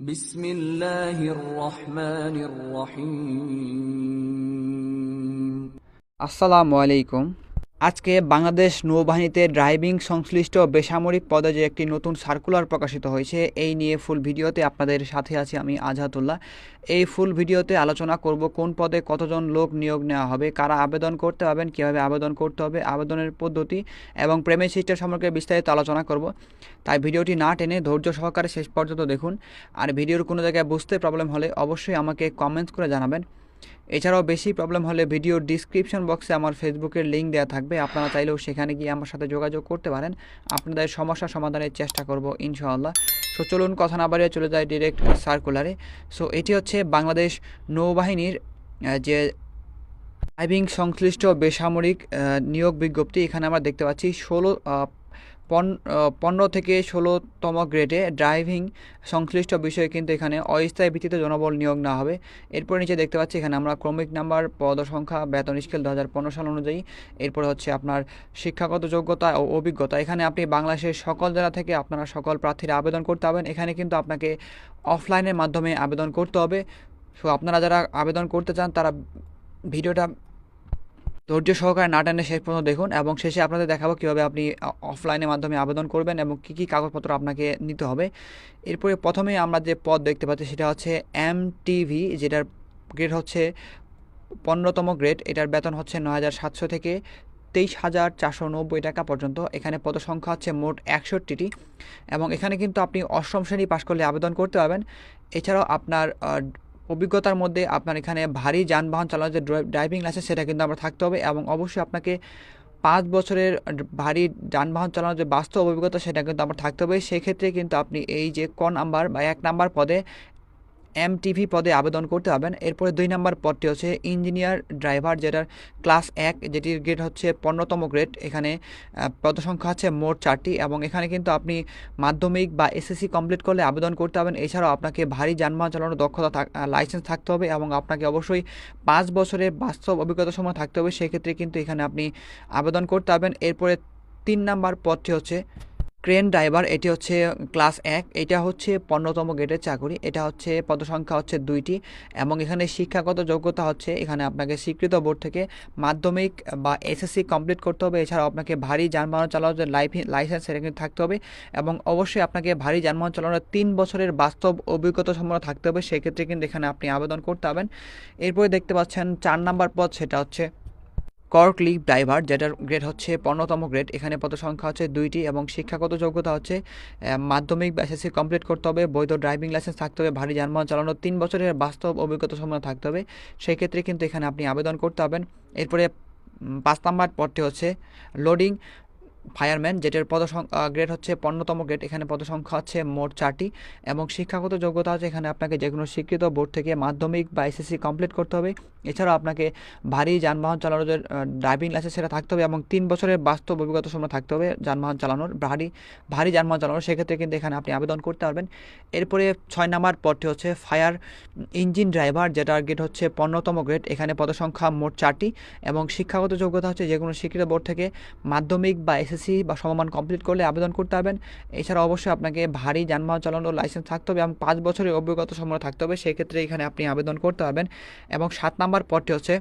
بسم الله الرحمن الرحيم. السلام عليكم. আজকে বাংলাদেশ নৌবাহিনীতে ড্রাইভিং সংশ্লিষ্ট বেসামরিক পদে যে একটি নতুন সার্কুলার প্রকাশিত হয়েছে, এই নিয়ে ফুল ভিডিওতে আপনাদের সাথে আছি আমি আজহাতুল্লাহ এই ফুল ভিডিওতে আলোচনা করব কোন পদে কতজন লোক নিয়োগ নেওয়া হবে, কারা আবেদন করতে পারবেন, কীভাবে আবেদন করতে হবে, আবেদনের পদ্ধতি এবং প্রেমের সিস্টেম সম্পর্কে বিস্তারিত আলোচনা করব। তাই ভিডিওটি না টেনে ধৈর্য সহকারে শেষ পর্যন্ত দেখুন। আর ভিডিওর কোনো জায়গায় বুঝতে প্রবলেম হলে অবশ্যই আমাকে কমেন্টস করে জানাবেন। এছাড়াও বেশি প্রবলেম হলে ভিডিওর ডিসক্রিপশন বক্সে আমার ফেসবুকের লিঙ্ক দেওয়া থাকবে। আপনারা চাইলেও সেখানে গিয়ে আমার সাথে যোগাযোগ করতে পারেন। আপনাদের সমস্যা সমাধানের চেষ্টা করব ইনশাআল্লাহ। সো চলুন কথা না বাড়িয়ে চলে যায় ডিরেক্ট সার্কুলারে সো এটি হচ্ছে বাংলাদেশ নৌবাহিনীর যে ড্রাইভিং সংশ্লিষ্ট বেসামরিক নিয়োগ বিজ্ঞপ্তি। এখানে আমরা দেখতে পাচ্ছি ষোলো পনেরো থেকে ষোলোতম গ্রেডে ড্রাইভিং সংশ্লিষ্ট বিষয়ে কিন্তু এখানে অস্থায়ী ভিত্তিতে জনবল নিয়োগ না হবে। এরপর নিচে দেখতে পাচ্ছি, এখানে আমরা ক্রমিক নাম্বার, পদ সংখ্যা, বেতন স্কেল দু হাজার পনেরো সাল অনুযায়ী। এরপরে হচ্ছে আপনার শিক্ষাগত যোগ্যতা ও অভিজ্ঞতা। এখানে আপনি বাংলাদেশের সকল জেলা থেকে আপনারা সকল প্রার্থীরা আবেদন করতে হবেন এখানে কিন্তু আপনাকে অফলাইনের মাধ্যমে আবেদন করতে হবে। সো আপনারা যারা আবেদন করতে চান, তারা ভিডিওটা ধৈর্য সহকারে না টানে শেষ পর্যন্ত দেখুন এবং শেষে আপনাদের দেখাবো কীভাবে আপনি অফলাইনের মাধ্যমে আবেদন করবেন এবং কী কী কাগজপত্র আপনাকে নিতে হবে। এরপরে প্রথমে আমরা যে পদ দেখতে পাচ্ছি সেটা হচ্ছে এম টিভি যেটার গ্রেড হচ্ছে পনেরোতম গ্রেড এটার বেতন হচ্ছে নয় হাজার সাতশো থেকে তেইশ হাজার চারশো নব্বই টাকা পর্যন্ত। এখানে পদসংখ্যা হচ্ছে মোট একষট্টিটি এবং এখানে কিন্তু আপনি অষ্টম শ্রেণি পাশ করলে আবেদন করতে পারবেন। এছাড়াও আপনার অভিজ্ঞতার মধ্যে আপনার এখানে ভারী যানবাহন চালানোর যে ড্রাই- ড্রাইভিং লাইসেন্স সেটা কিন্তু আমরা থাকতে হবে এবং অবশ্যই আপনাকে পাঁচ বছরের ভারী যানবাহন চালানোর যে বাস্তব অভিজ্ঞতা সেটা কিন্তু আমার থাকতে হবে। সেক্ষেত্রে কিন্তু আপনি এই যে ক নাম্বার বা এক নাম্বার পদে এমটিভি পদে আবেদন করতে পারবেন। এরপরে দুই নাম্বার পদটি হচ্ছে ইঞ্জিনিয়ার ড্রাইভার, যেটার ক্লাস এক, যেটির গ্রেড হচ্ছে পনেরোতম গ্রেড এখানে পদসংখ্যা হচ্ছে মোট চারটি এবং এখানে কিন্তু আপনি মাধ্যমিক বা এসএসসি কমপ্লিট করলে আবেদন করতে পারবেন। এছাড়াও আপনাকে ভারী যানবাহন চালানোর দক্ষতা লাইসেন্স থাকতে হবে এবং আপনাকে অবশ্যই পাঁচ বছরের বাস্তব অভিজ্ঞতা সময় থাকতে হবে। সেক্ষেত্রে কিন্তু এখানে আপনি আবেদন করতে পারবেন। এরপরে তিন নাম্বার পদটি হচ্ছে ক্রেন ড্রাইভার, এটি হচ্ছে ক্লাস এক, এটা হচ্ছে পনেরোতম গ্রেডের চাকরি, এটা হচ্ছে পদসংখ্যা হচ্ছে দুইটি, এবং এখানে শিক্ষাগত যোগ্যতা হচ্ছে, এখানে আপনাকে স্বীকৃত বোর্ড থেকে মাধ্যমিক বা এসএসসি কমপ্লিট করতে হবে, এছাড়াও আপনাকে ভারী যানবাহন চালানোর লাইফ লাইসেন্স সেটা কিন্তু থাকতে হবে, এবং অবশ্যই আপনাকে ভারী যানবাহন চালানোর তিন বছরের বাস্তব অভিজ্ঞতা সম্পন্ন থাকতে হবে, সেক্ষেত্রে কিন্তু এখানে আপনি আবেদন করতে হবেন এরপরে দেখতে পাচ্ছেন, চার নাম্বার পদ সেটা হচ্ছে কর্ক লিভ ড্রাইভার যেটার গ্রেড হচ্ছে পনেরোতম গ্রেড এখানে পদ সংখ্যা হচ্ছে দুইটি এবং শিক্ষাগত যোগ্যতা হচ্ছে মাধ্যমিক বা এসএসসি কমপ্লিট করতে হবে, বৈধ ড্রাইভিং লাইসেন্স থাকতে হবে, ভারী যানবাহন চালানোর তিন বছরের বাস্তব অভিজ্ঞতা সম্পন্ন থাকতে হবে সেই ক্ষেত্রে কিন্তু এখানে আপনি আবেদন করতে হবেন এরপরে পাঁচ নাম্বার পদটি হচ্ছে লোডিং ফায়ারম্যান যেটার পদ গ্রেড হচ্ছে পনেরোতম গ্রেড এখানে পদ সংখ্যা হচ্ছে মোট চারটি এবং শিক্ষাগত যোগ্যতা হচ্ছে এখানে আপনাকে যে কোনো স্বীকৃত বোর্ড থেকে মাধ্যমিক বা এসএসসি কমপ্লিট করতে হবে। এছাড়াও আপনাকে ভারী যানবাহন চালানোর যে ড্রাইভিং লাইসেন্স সেটা থাকতে হবে এবং তিন বছরের বাস্তব অভিজ্ঞতা সময় থাকতে হবে যানবাহন চালানোর। ভারী ভারী যানবাহন চালানোর, সেক্ষেত্রে কিন্তু এখানে আপনি আবেদন করতে পারবেন। এরপরে ছয় নাম্বার পদটি হচ্ছে ফায়ার ইঞ্জিন ড্রাইভার যেটার গ্রেড হচ্ছে পনেরোতম গ্রেড এখানে পদসংখ্যা মোট চারটি এবং শিক্ষাগত যোগ্যতা হচ্ছে যে কোনো স্বীকৃত বোর্ড থেকে মাধ্যমিক বা এসএসসি বা সমমান কমপ্লিট করলে আবেদন করতে পারবেন। এছাড়া অবশ্যই আপনাকে ভারী যানবাহন চালানোর লাইসেন্স থাকতে হবে এবং পাঁচ বছরের অভিজ্ঞতা সম্পন্ন থাকতে হবে। সেক্ষেত্রে এখানে আপনি আবেদন করতে পারবেন এবং সাত নাম্বার পদটি হচ্ছে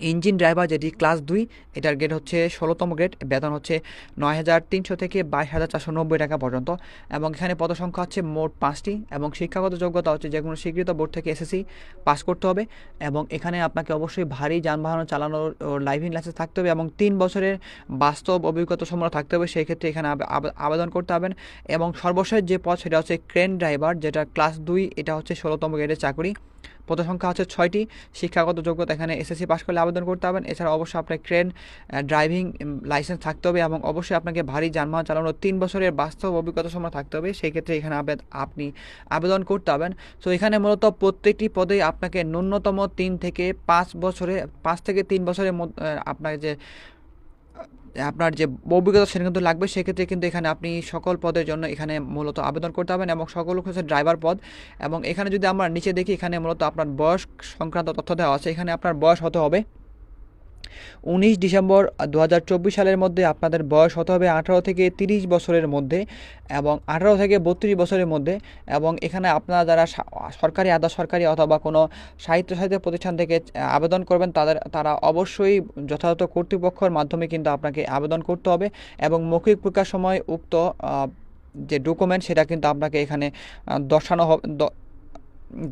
ইঞ্জিন ড্রাইভার, যেটি ক্লাস দুই, এটার গ্রেড হচ্ছে ষোলোতম গ্রেড বেতন হচ্ছে নয় হাজার তিনশো থেকে বাইশ হাজার চারশো নব্বই টাকা পর্যন্ত এবং এখানে পদসংখ্যা হচ্ছে মোট পাঁচটি এবং শিক্ষাগত যোগ্যতা হচ্ছে যে কোনো স্বীকৃত বোর্ড থেকে এসএসসি পাস করতে হবে এবং এখানে আপনাকে অবশ্যই ভারী যানবাহন চালানোর লাইভিং লাইসেন্স থাকতে হবে এবং তিন বছরের বাস্তব অভিজ্ঞতা সম্পন্ন থাকতে হবে, সেই ক্ষেত্রে এখানে আবে- আবে- আবেদন করতে হবেন এবং সর্বশেষ যে পদ সেটা হচ্ছে ক্রেন ড্রাইভার যেটা ক্লাস দুই, এটা হচ্ছে ষোলোতম গ্রেডের চাকরি। পদ সংখ্যা হচ্ছে ছয়টি। শিক্ষাগত যোগ্যতা এখানে এসএসসি পাস করলে আবেদন করতে হবেন এছাড়া অবশ্যই আপনার ক্রেন ড্রাইভিং লাইসেন্স থাকতে হবে এবং অবশ্যই আপনাকে ভারী যানবাহন চালানোর তিন বছরের বাস্তব অভিজ্ঞতা সময় থাকতে হবে। সেই ক্ষেত্রে এখানে আপনি আবেদন করতে হবেন সো এখানে মূলত প্রত্যেকটি পদে আপনাকে ন্যূনতম তিন থেকে পাঁচ বছরে, পাঁচ থেকে তিন বছরের মধ্যে আপনার যে আপনার যে অভিজ্ঞতা সেটা কিন্তু লাগবে, সেক্ষেত্রে কিন্তু এখানে আপনি সকল পদের জন্য এখানে মূলত আবেদন করতে হবেন এবং সকল হচ্ছে ড্রাইভার পদ এবং এখানে যদি আমরা নিচে দেখি, এখানে মূলত আপনার বয়স সংক্রান্ত তথ্য দেওয়া আছে, এখানে আপনার বয়স হতে হবে উনিশ ডিসেম্বর দু হাজার চব্বিশ সালের মধ্যে আপনাদের বয়স হতে হবে আঠারো থেকে তিরিশ বছরের মধ্যে এবং আঠারো থেকে বত্রিশ বছরের মধ্যে এবং এখানে আপনারা যারা সরকারি, আধা সরকারি অথবা কোনো সাহিত্য সাহিত্য প্রতিষ্ঠান থেকে আবেদন করবেন তাদের, তারা অবশ্যই যথাযথ কর্তৃপক্ষের মাধ্যমে কিন্তু আপনাকে আবেদন করতে হবে এবং মৌখিক প্রকাশ সময় উক্ত যে ডকুমেন্ট সেটা কিন্তু আপনাকে এখানে দর্শানো হবে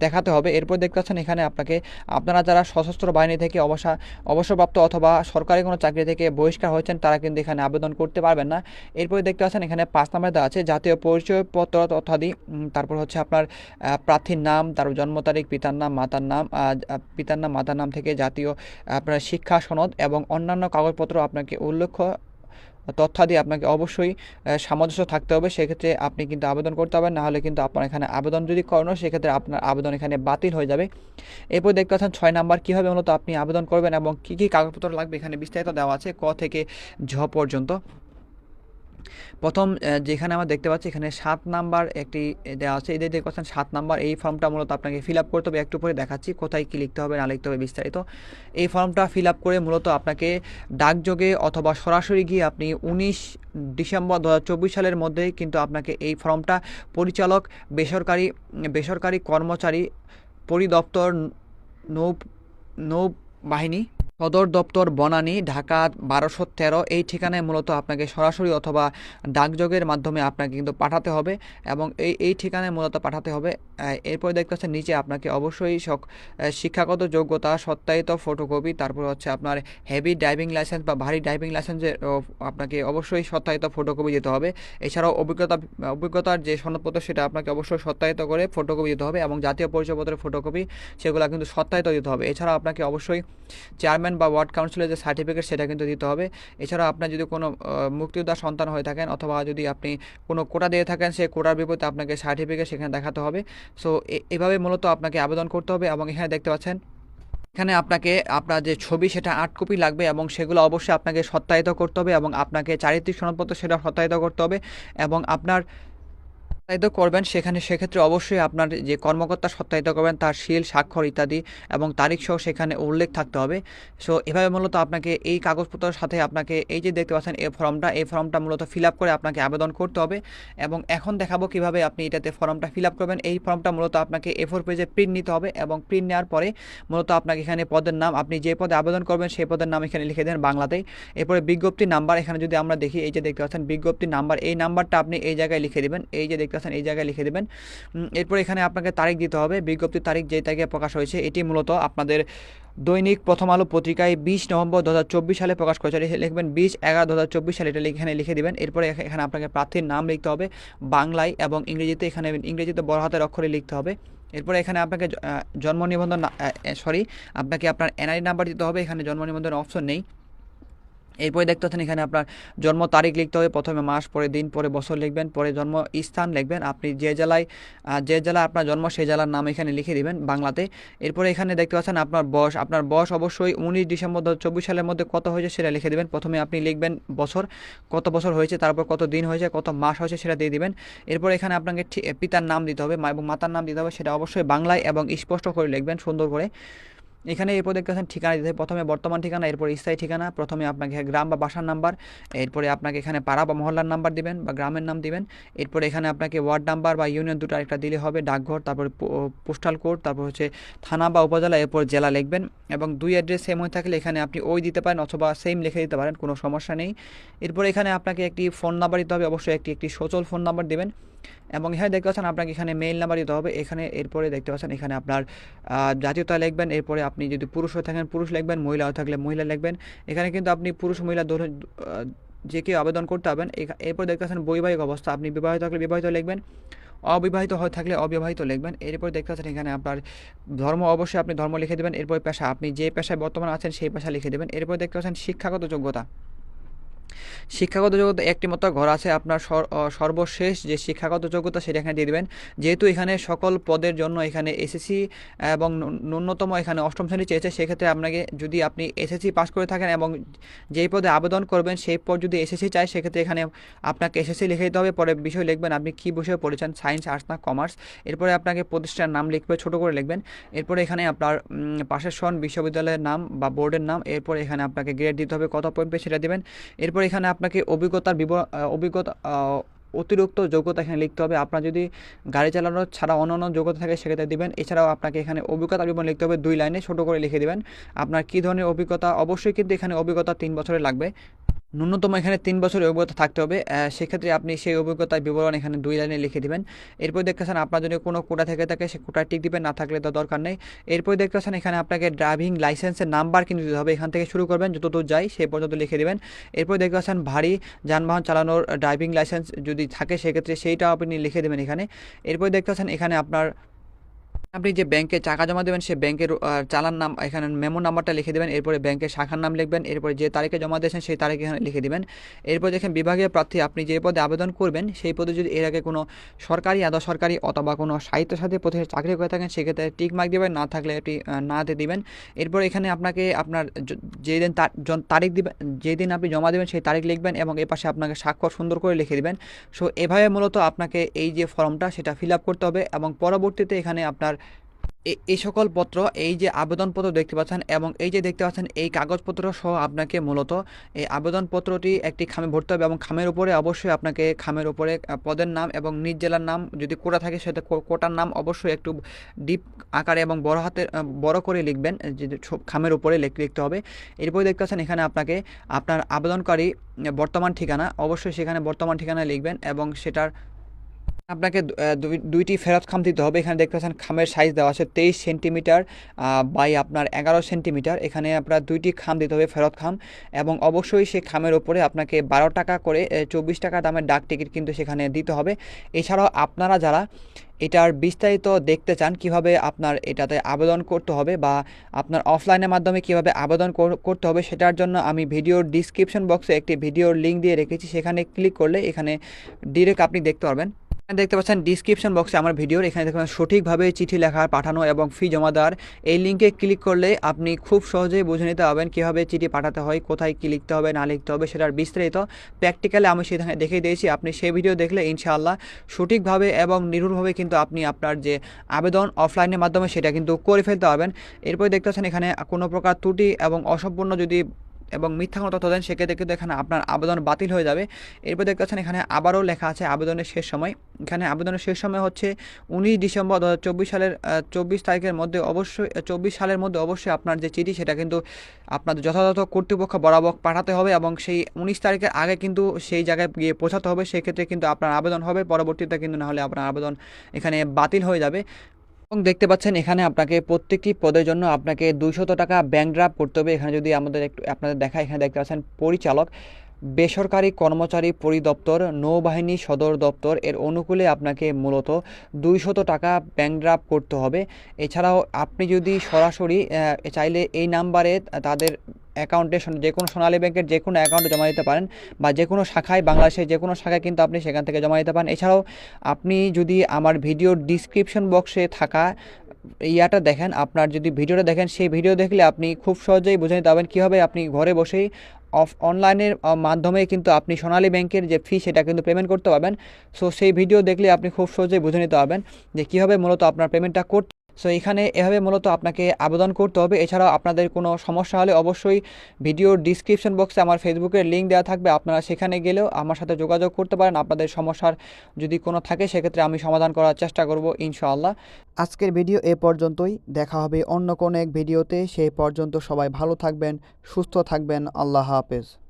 দেখাতে হবে। এরপর দেখতে পাচ্ছেন এখানে আপনাকে, আপনারা যারা সশস্ত্র বাহিনী থেকে অবসা, অবসরপ্রাপ্ত অথবা সরকারি কোনো চাকরি থেকে বহিষ্কার হয়েছেন, তারা কিন্তু এখানে আবেদন করতে পারবেন না। এরপরে দেখতে পাচ্ছেন এখানে পাঁচ নাম্বার দেওয়া আছে, জাতীয় পরিচয়পত্র তথাদি তারপর হচ্ছে আপনার প্রার্থীর নাম তারপর জন্ম তারিখ, পিতার নাম, মাতার নাম পিতার নাম, মাতার নাম থেকে জাতীয়, আপনার শিক্ষা সনদ এবং অন্যান্য কাগজপত্র আপনাকে উল্লেখ্য তথ্যাদি আপনাকে অবশ্যই সামঞ্জস্য থাকতে হবে। সেক্ষেত্রে আপনি কিন্তু আবেদন করতে পারবেন না হলে কিন্তু আপনার এখানে আবেদন যদি করানো, সেক্ষেত্রে আপনার আবেদন এখানে বাতিল হয়ে যাবে। এরপর দেখতে পাচ্ছেন ছয় নাম্বার কীভাবে মূলত আপনি আবেদন করবেন এবং কী কী কাগজপত্র লাগবে এখানে বিস্তারিত দেওয়া আছে ক থেকে ঝ পর্যন্ত। প্রথম যেখানে আমরা দেখতে পাচ্ছি এখানে সাত নাম্বার একটি দেওয়া আছে। এদের দেখতে পাচ্ছেন সাত নাম্বার, এই ফর্মটা মূলত আপনাকে ফিল আপ করতে হবে। একটু পরে দেখাচ্ছি কোথায় কী লিখতে হবে, না লিখতে হবে বিস্তারিত। এই ফর্মটা ফিল আপ করে মূলত আপনাকে ডাকযোগে অথবা সরাসরি গিয়ে আপনি উনিশ ডিসেম্বর দু হাজার চব্বিশ সালের মধ্যেই কিন্তু আপনাকে এই ফর্মটা পরিচালক, বেসরকারি বেসরকারি কর্মচারী পরিদপ্তর, নৌ নৌবাহিনী সদর দপ্তর বনানী, ঢাকা বারোশো তেরো, এই ঠিকানায় মূলত আপনাকে সরাসরি অথবা ডাকযোগের মাধ্যমে আপনাকে কিন্তু পাঠাতে হবে এবং এই এই ঠিকানায় মূলত পাঠাতে হবে। এরপরে দেখতে পাচ্ছেন নিচে আপনাকে অবশ্যই শিক্ষাগত যোগ্যতা, সত্যায়িত ফটোকপি, তারপর হচ্ছে আপনার হেভি ড্রাইভিং লাইসেন্স বা ভারী ড্রাইভিং লাইসেন্সের আপনাকে অবশ্যই সত্যায়িত ফটোকপি দিতে হবে। এছাড়াও অভিজ্ঞতা, অভিজ্ঞতার যে সনদপত্র সেটা আপনাকে অবশ্যই সত্যায়িত করে ফটোকপি দিতে হবে এবং জাতীয় পরিচয়পত্রের ফটোকপি সেগুলো কিন্তু সত্যায়িত দিতে হবে। এছাড়াও আপনাকে অবশ্যই চেয়ারম্যান বা ওয়ার্ড কাউন্সিলের যে সার্টিফিকেট সেটা কিন্তু দিতে হবে। এছাড়াও আপনার যদি কোনো আহ, মুক্তিযোদ্ধার সন্তান হয়ে থাকেন অথবা যদি আপনি কোনো কোটা দিয়ে থাকেন সেই কোটার বিপরীতে আপনাকে সার্টিফিকেট সেখানে দেখাতে হবে। সো এভাবে মূলত আপনাকে আবেদন করতে হবে এবং এখানে দেখতে পাচ্ছেন এখানে আপনাকে আপনার যে ছবি সেটা আট কপি লাগবে এবং সেগুলো অবশ্যই আপনাকে সত্যায়িত করতে হবে এবং আপনাকে চারিত্রিক সনদপত্র সেটা সত্যায়িত করতে হবে এবং আপনার সত্যায়িত করবেন, সেখানে সেক্ষেত্রে অবশ্যই আপনার যে কর্মকর্তা সত্যায়িত করবেন, তার শিল, স্বাক্ষর ইত্যাদি এবং তারিখ সহ সেখানে উল্লেখ থাকতে হবে। সো, এভাবে মূলত আপনাকে এই কাগজপত্রের সাথে আপনাকে এই যে দেখতে পাচ্ছেন এই ফর্মটা এই ফর্মটা মূলত ফিল আপ করে আপনাকে আবেদন করতে হবে এবং এখন দেখাবো কীভাবে আপনি এটাতে ফর্মটা ফিল আপ করবেন। এই ফর্মটা মূলত আপনাকে এ ফোর পেজে প্রিন্ট নিতে হবে এবং প্রিন্ট নেওয়ার পরে মূলত আপনাকে এখানে পদের নাম, আপনি যে পদে আবেদন করবেন সেই পদের নাম এখানে লিখে দেন বাংলাতেই এরপরে বিজ্ঞপ্তির নাম্বার, এখানে যদি আমরা দেখি, এই যে দেখতে পাচ্ছেন বিজ্ঞপ্তির নাম্বার, এই নাম্বারটা আপনি এই জায়গায় লিখে দেবেন। এই যে দেখতে পাচ্ছেন এই জায়গায় লিখে দেবেন। এরপর এখানে আপনাকে তারিখ দিতে হবে। বিজ্ঞপ্তির তারিখ যে তারিখে প্রকাশ হয়েছে, এটি মূলত আপনাদের দৈনিক প্রথম আলো পত্রিকায় বিশ নভেম্বর দু হাজার চব্বিশ সালে প্রকাশ করেছে। লিখবেন বিশ এগারো দু সালে। এটা এখানে লিখে দিবেন। এরপরে এখা- এখানে আপনাকে প্রার্থীর নাম লিখতে হবে। বাংলায় এবং ইংরেজিতে এখানে ইংরেজিতে বড় হাতের অক্ষরে লিখতে হবে। এরপরে এখানে আপনাকে জন্ম নিবন্ধন সরি আপনাকে আপনার এনআই নাম্বার দিতে হবে। এখানে জন্ম নিবন্ধন অপশন নেই। এরপরে দেখতে পাচ্ছেন এখানে আপনার জন্ম তারিখ লিখতে হবে, প্রথমে মাস, পরে দিন, পরে বছর লিখবেন, পরে জন্ম স্থান লিখবেন। আপনি যে জেলায় যে জেলায় আপনার জন্ম, সেই জেলার নাম এখানে লিখে দিবেন বাংলাতে। এরপরে এখানে দেখতে পাচ্ছেন আপনার বয়স আপনার বয়স অবশ্যই উনিশ ডিসেম্বর দু সালের মধ্যে কত হয়েছে সেটা লিখে দেবেন। প্রথমে আপনি লিখবেন বছর, কত বছর হয়েছে, তারপর কত দিন হয়েছে, কত মাস হয়েছে সেটা দিয়ে দিবেন। এরপর এখানে আপনাকে পিতার নাম দিতে হবে এবং মাতার নাম দিতে হবে, সেটা অবশ্যই বাংলায় এবং স্পষ্ট করে লিখবেন সুন্দর করে। এখানে এরপর দেখতে পাচ্ছেন ঠিকানা দিতে প্রথমে বর্তমান ঠিকানা, এরপর স্থায়ী ঠিকানা, প্রথমে আপনাকে গ্রাম বা বাসার নাম্বার, এরপরে আপনাকে এখানে পাড়া বা মহল্লার নাম্বার দিবেন বা গ্রামের নাম দিবেন, এরপরে এখানে আপনাকে ওয়ার্ড নাম্বার বা ইউনিয়ন দুটো একটা দিলে হবে, ডাকঘর, তারপরে পোস্টাল কোড, তারপর হচ্ছে থানা বা উপজেলা, এরপর জেলা লিখবেন এবং দুই অ্যাড্রেস সেম হয়ে থাকলে এখানে আপনি ওই দিতে পারেন অথবা সেম লিখে দিতে পারেন, কোনো সমস্যা নেই। এরপর এখানে আপনাকে একটি ফোন নাম্বার দিতে হবে, অবশ্যই একটি একটি সচল ফোন নাম্বার দিবেন। এবং এখানে দেখতে পাচ্ছেন আপনাকে এখানে মেইল নাম্বার দিতে হবে। এখানে এরপরে দেখতে পাচ্ছেন এখানে আপনার জাতীয়তা লিখবেন। এরপরে আপনি যদি পুরুষ হয়ে থাকেন, পুরুষ লিখবেন, মহিলা হয়ে থাকলে মহিলা লিখবেন। এখানে কিন্তু আপনি পুরুষ, মহিলা যে কেউ আবেদন করতে পারবেন। এরপর দেখতে পাচ্ছেন বৈবাহিক অবস্থা। আপনি বিবাহিত থাকলে বিবাহিত লিখবেন, অবিবাহিত হয়ে থাকলে অবিবাহিত লিখবেন। এরপর দেখতে পাচ্ছেন এখানে আপনার ধর্ম, অবশ্যই আপনি ধর্ম লিখে দেবেন। এরপর পেশা, আপনি যে পেশায় বর্তমান আছেন, সেই পেশা লিখে দেবেন। এরপর দেখতে পাচ্ছেন শিক্ষাগত যোগ্যতা। শিক্ষাগত যোগ্যতা একটি মাত্র ঘর আছে, আপনার সর- সর্বশেষ যে শিক্ষাগত যোগ্যতা সেটা এখানে দিয়ে দেবেন। যেহেতু এখানে সকল পদের জন্য এখানে এসএসসি এবং ন্যূনতম এখানে অষ্টম শ্রেণি চেয়েছে, সেক্ষেত্রে আপনাকে যদি আপনি এসএসসি পাস করে থাকেন এবং যেই পদে আবেদন করবেন, সেই পদ যদি এসএসসি চায়, সেক্ষেত্রে এখানে আপনাকে এসএসসি লিখে দিতে হবে। পরে বিষয় লিখবেন, আপনি কী বিষয়ে পড়েছেন? সায়েন্স আর্টস না কমার্স এরপরে আপনাকে প্রতিষ্ঠানের নাম লিখবে, ছোট করে লিখবেন। এরপরে এখানে আপনার পাশের সন বিশ্ববিদ্যালয়ের নাম বা বোর্ডের নাম। এরপর এখানে আপনাকে গ্রেড দিতে হবে, কত পয়েন্ট পেয়ে সেটা দেবেন। এরপর এখানে আপনাকে অভিজ্ঞতার বিব অভিজ্ঞতা অতিরিক্ত যোগ্যতা এখানে লিখতে হবে। আপনার যদি গাড়ি চালানো ছাড়া অন্য অন্য যোগ্যতা থাকে, সেক্ষেত্রে দেবেন। এছাড়াও আপনাকে এখানে অভিজ্ঞতা বিবরণ লিখতে হবে দুই লাইনে, ছোটো করে লিখে দেবেন। আপনার কী ধরনের অভিজ্ঞতা? অবশ্যই কিন্তু এখানে অভিজ্ঞতা তিন বছরের লাগবে। ন্যূনতম এখানে তিন বছরের অভিজ্ঞতা থাকতে হবে। সেক্ষেত্রে আপনি সেই অভিজ্ঞতার বিবরণ এখানে দুই লাইনে লিখে দিবেন। এরপর দেখতেছেন আপনার যদি কোনো কোটা থেকে থাকে, সে কোটায় টিক দিবেন, না থাকলে তো দরকার নেই। এরপর দেখতেছেন এখানে আপনাকে ড্রাইভিং লাইসেন্সের নাম্বার কিন্তু দিতে হবে। এখান থেকে শুরু করবেন, যতদূর যাই সেই পর্যন্ত লিখে দেবেন। এরপর দেখতে পাচ্ছেন ভারী যানবাহন চালানোর ড্রাইভিং লাইসেন্স যদি থাকে, সেক্ষেত্রে সেইটাও আপনি লিখে দেবেন এখানে। এরপর দেখতে পাচ্ছেন এখানে আপনার আপনি যে ব্যাংকে টাকা জমা দেবেন, সে ব্যাংকের চালান নাম, এখানে মেমো নাম্বারটা লিখে দেবেন, এরপরে ব্যাংকের শাখার নাম লিখবেন, এরপরে যে তারিখে জমা দিয়েছেন, সেই তারিখে এখানে লিখে দেবেন। এরপর দেখেন বিভাগীয় প্রার্থী, আপনি যে পদে আবেদন করবেন, সেই পদে যদি এর আগে কোনো সরকারি, আধা সরকারি অথবা কোনো সাহিত্যসাথী প্রতিষ্ঠানে চাকরি করে থাকেন, সেক্ষেত্রে টিক মার্ক দেবেন, না থাকলে এটি না দিয়ে দিবেন। এরপর এখানে আপনাকে আপনার যেদিন তারিখ দিবেন যেদিন আপনি জমা দেবেন, সেই তারিখ লিখবেন এবং এ পাশে আপনাকে স্বাক্ষর সুন্দর করে লিখে দেবেন। সো এভাবে মূলত আপনাকে এই যে ফর্মটা, সেটা ফিল আপ করতে হবে এবং পরবর্তীতে এখানে আপনার এই সকল পত্র, এই যে আবেদনপত্র দেখতে পাচ্ছেন এবং এই যে দেখতে পাচ্ছেন এই কাগজপত্র সহ আপনাকে মূলত এই আবেদনপত্রটি একটি খামে ভরতে হবে এবং খামের উপরে অবশ্যই আপনাকে খামের উপরে পদের নাম এবং নিজ জেলার নাম যদি কোটা থাকে সেটা কোটার নাম অবশ্যই একটু ডিপ আকারে এবং বড় হাতে বড় করে লিখবেন যে খামের উপরে লিখ- লিখতে হবে। এরপরে দেখতে পাচ্ছেন এখানে আপনাকে আপনার আবেদনকারী বর্তমান ঠিকানা অবশ্যই সেখানে বর্তমান ঠিকানা লিখবেন এবং সেটার আপনাকে দুই- দুইটি ফেরত খাম দিতে হবে। এখানে দেখতে পাচ্ছেন খামের সাইজ দেওয়া আছে তেইশ সেন্টিমিটার বাই আপনার এগারো সেন্টিমিটার এখানে আপনার দুইটি খাম দিতে হবে ফেরত খাম। এবং অবশ্যই সেই খামের ওপরে আপনাকে বারো টাকা করে চব্বিশ টাকা দামের ডাক টিকিট কিন্তু সেখানে দিতে হবে। এছাড়াও আপনারা যারা এটার বিস্তারিত দেখতে চান, কীভাবে আপনার এটাতে আবেদন করতে হবে বা আপনার অফলাইনের মাধ্যমে কীভাবে আবেদন করতে হবে, সেটার জন্য আমি ভিডিওর ডিসক্রিপশন বক্সে একটি ভিডিওর লিঙ্ক দিয়ে রেখেছি। সেখানে ক্লিক করলে এখানে ডিরেক্ট আপনি দেখতে পারবেন। দেখতে পাচ্ছেন ডিসক্রিপশন বক্সে আমার ভিডিওর এখানে দেখবেন সঠিকভাবে চিঠি লেখা, পাঠানো এবং ফি জমা দেওয়ার। এই লিঙ্কে ক্লিক করলে আপনি খুব সহজেই বুঝে নিতে পারবেন কীভাবে চিঠি পাঠাতে হয়, কোথায় কী লিখতে হবে, না লিখতে হবে সেটার বিস্তারিত। প্র্যাকটিক্যালি আমি সেখানে দেখিয়ে দিয়েছি, আপনি সেই ভিডিও দেখলে ইনশাআল্লাহ সঠিকভাবে এবং নির্ভুলভাবে কিন্তু আপনি আপনার যে আবেদন অফলাইনের মাধ্যমে সেটা কিন্তু করে ফেলতে পারবেন। এরপরে দেখতে পাচ্ছেন এখানে কোনো প্রকার ত্রুটি এবং অসম্পূর্ণ যদি এবং মিথ্যা কোনো তথ্য দেন, সেক্ষেত্রে কিন্তু এখানে আপনার আবেদন বাতিল হয়ে যাবে। এরপর দেখতে পাচ্ছেন এখানে আবারও লেখা আছে আবেদনের শেষ সময়। এখানে আবেদনের শেষ সময় হচ্ছে উনিশ ডিসেম্বর দু সালের চব্বিশ তারিখের মধ্যে অবশ্যই চব্বিশ সালের মধ্যে অবশ্যই আপনার যে চিঠি, সেটা কিন্তু আপনার যথাযথ কর্তৃপক্ষ বরাবর পাঠাতে হবে এবং সেই উনিশ তারিখের আগে কিন্তু সেই জায়গায় গিয়ে পৌঁছাতে হবে। সেক্ষেত্রে কিন্তু আপনার আবেদন হবে, পরবর্তীতে কিন্তু না হলে আপনার আবেদন এখানে বাতিল হয়ে যাবে। এবং দেখতে পাচ্ছেন এখানে আপনাকে প্রত্যেকটি পদের জন্য আপনাকে দুইশত টাকা ব্যাংক ড্রাফট করতে হবে। এখানে যদি আমাদের একটু, আপনাদের দেখা এখানে দেখতে পাচ্ছেন পরিচালক, বেসরকারি কর্মচারী পরিদপ্তর, নৌবাহিনী সদর দপ্তর, এর অনুকূলে আপনাকে মূলত দুইশত টাকা ব্যাংক ড্রাফট করতে হবে। এছাড়াও আপনি যদি সরাসরি চাইলে এই নাম্বারে তাদের অ্যাকাউন্টে যে কোনো সোনালী ব্যাংকের যে কোনো অ্যাকাউন্টে জমা দিতে পারেন বা যে কোনো শাখায়, বাংলাদেশের যে কোনো শাখায় কিন্তু আপনি সেখান থেকে জমা দিতে পারেন। এছাড়াও আপনি যদি আমার ভিডিওর ডিসক্রিপশন বক্সে থাকা ইয়াটা দেখেন, আপনার যদি ভিডিওটা দেখেন, সেই ভিডিও দেখলে আপনি খুব সহজেই বুঝে নিতে পারবেন কীভাবে আপনি ঘরে বসেই অফ অনলাইনের মাধ্যমে কিন্তু আপনি সোনালী ব্যাংকের যে ফি সেটা কিন্তু পেমেন্ট করতে পারবেন। সো সেই ভিডিও দেখলে আপনি খুব সহজেই বুঝে নিতে পারবেন যে কীভাবে মূলত আপনার পেমেন্টটা করতে সো এখানে এভাবে মূলত আপনাকে আবেদন করতে হবে। এছাড়াও আপনাদের কোনো সমস্যা হলে অবশ্যই ভিডিওর ডিসক্রিপশন বক্সে আমার ফেসবুকের লিঙ্ক দেওয়া থাকবে। আপনারা সেখানে গেলেও আমার সাথে যোগাযোগ করতে পারেন। আপনাদের সমস্যার যদি কোনো থাকে, সেক্ষেত্রে আমি সমাধান করার চেষ্টা করব ইনশাআল্লাহ। আজকের ভিডিও এ পর্যন্তই। দেখা হবে অন্য কোনো এক ভিডিওতে। সেই পর্যন্ত সবাই ভালো থাকবেন, সুস্থ থাকবেন। আল্লাহ হাফেজ।